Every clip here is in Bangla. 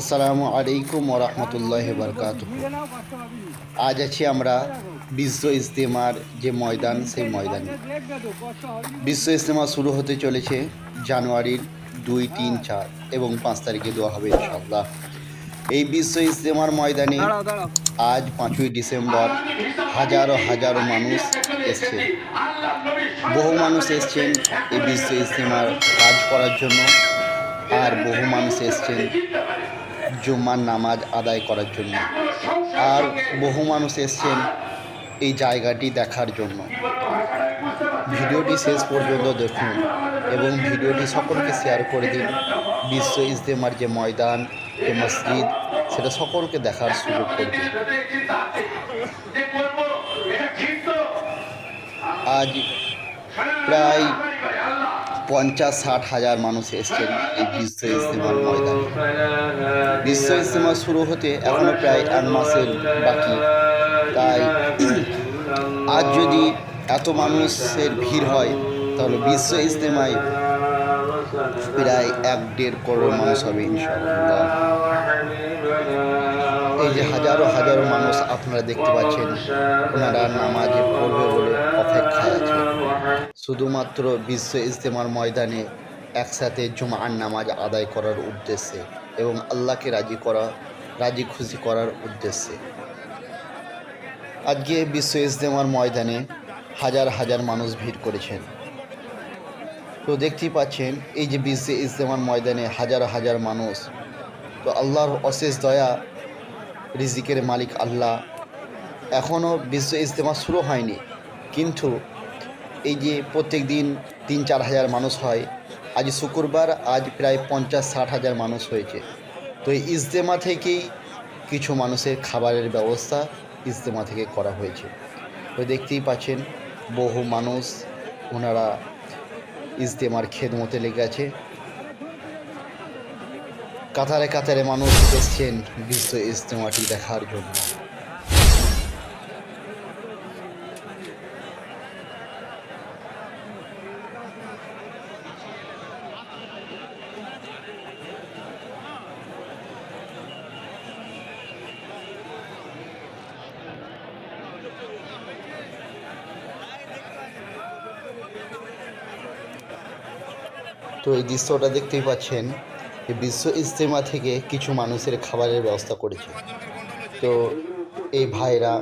আসসালামু আলাইকুম ওরহমতুল্লাহ বরকাত আজ আছি আমরা বিশ্ব ইজতেমার যে ময়দান, সেই ময়দানে। বিশ্ব ইজতেমা শুরু হতে চলেছে জানুয়ারির দুই, তিন, চার এবং পাঁচ তারিখে দেওয়া হবে ইনশাল্লাহ এই বিশ্ব ইজতেমার ময়দানে আজ পাঁচই ডিসেম্বর হাজারো হাজারো মানুষ এসছে। বহু মানুষ এসছেন এই বিশ্ব ইজতেমার কাজ করার জন্য, আর বহু মানুষ এসছেন জুম্মার নামাজ আদায় করার জন্য। আর বহু মানুষ এসছেন এই জায়গাটি দেখার জন্য। ভিডিওটি শেষ পর্যন্ত দেখুন এবং ভিডিওটি সকলকে শেয়ার করে দিন। বিশ্ব ইজতেমার যে ময়দান, যে মসজিদ, সেটা সকলকে দেখার সুযোগ করে দিন। আজ প্রায় পঞ্চাশ ষাট হাজার মানুষ এসছেন এই বিশ্ব ইজতেমার ময়দানে। বিশ্ব ইজতেমা শুরু হতে এখনও প্রায় এক মাসের বাকি। তাই আজ যদি এত মানুষের ভিড় হয়, তাহলে বিশ্ব ইজতেমায় প্রায় এক দেড় করোড় মানুষ হবে ইনশাআল্লাহ। এই যে হাজারো হাজারো মানুষ আপনারা দেখতে পাচ্ছেন, ওনারা নামাজে পড়বে বলে অপেক্ষায় আছে। শুধুমাত্র বিশ্ব ইজতেমার ময়দানে একসাথে জুমার নামাজ আদায় করার উদ্দেশ্যে এবং আল্লাহকে রাজি করা, রাজি খুশি করার উদ্দেশ্যে। আজকে বিশ্ব ইজতেমার ময়দানে হাজার হাজার মানুষ ভিড় করেছেন। তো দেখতেই পাচ্ছেন, এই যে বিশ্ব ইজতেমার ময়দানে হাজার হাজার মানুষ, তো আল্লাহর অশেষ দয়া, রিজিকের মালিক আল্লাহ। এখনও বিশ্ব ইজতেমা শুরু হয়নি, কিন্তু এই যে প্রত্যেক দিন তিন চার হাজার মানুষ হয় আজ শুক্রবার, আজ প্রায় পঞ্চাশ ষাট হাজার মানুষ হয়েছে। তো এই ইজতেমা থেকেই কিছু মানুষের খাবারের ব্যবস্থা ইজতেমা থেকে করা হয়েছে। তো দেখতেই পাচ্ছেন, বহু মানুষ ওনারা ইজতেমার খেদমতে লেগে আছে। কাতারে কাতারে মানুষ এসছেন বিশ্ব ইজতেমাটি দেখার জন্য। তো এই দৃশ্যটা দেখতেই পাচ্ছেন যে বিশ্ব ইজতেমা থেকে কিছু মানুষের খাবারের ব্যবস্থা করেছে। তো এই ভাইরা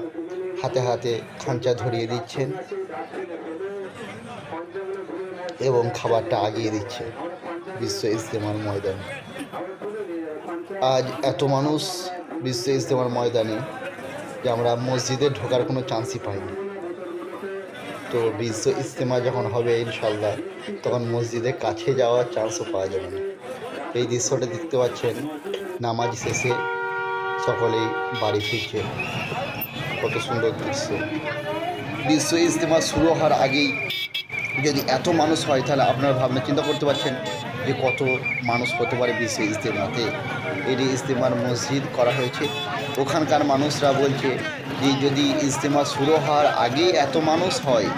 হাতে হাতে খাঁচা ধরিয়ে দিচ্ছেন এবং খাবারটা আগিয়ে দিচ্ছে বিশ্ব ইজতেমার ময়দানে। আজ এত মানুষ বিশ্ব ইজতেমার ময়দানে যে আমরা মসজিদে ঢোকার কোনো চান্সই পাইনি। তো বিশ্ব ইজতেমা যখন হবে ইনশাল্লাহ তখন মসজিদের কাছে যাওয়ার চান্সও পাওয়া যাবে না। এই দৃশ্যটা দেখতে পাচ্ছেন, নামাজ শেষে সকলেই বাড়ি ফিরছে। কত সুন্দর দৃশ্য। বিশ্ব ইজতেমা শুরু হওয়ার আগেই যদি এত মানুষ হয়, তাহলে আপনারা ভাবনা, চিন্তা করতে পারছেন যে কত মানুষ হতে পারে বিশ্ব ইজতেমাতে, এটি ইজতেমার মসজিদ করা হয়েছে। ওখানকার মানুষরা বলছে যে যদি ইজতেমা শুরু হওয়ার আগেই এত মানুষ হয়,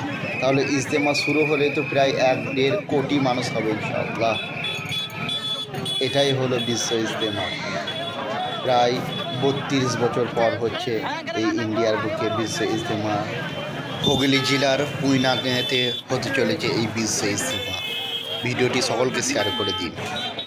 তাহলে ইজতেমা শুরু হলে তো প্রায় এক দেড় কোটি মানুষ হবে ইনশাআল্লাহ। এটাই হলো বিশ্ব ইজতেমা। প্রায় বত্রিশ বছর পর হচ্ছে এই ইন্ডিয়ার বুকে বিশ্ব ইজতেমা। হুগলি জেলার পুইনাগেতে হতে চলেছে এই বিশ্ব ইজতেমা। ভিডিওটি সকলকে শেয়ার করে দিন।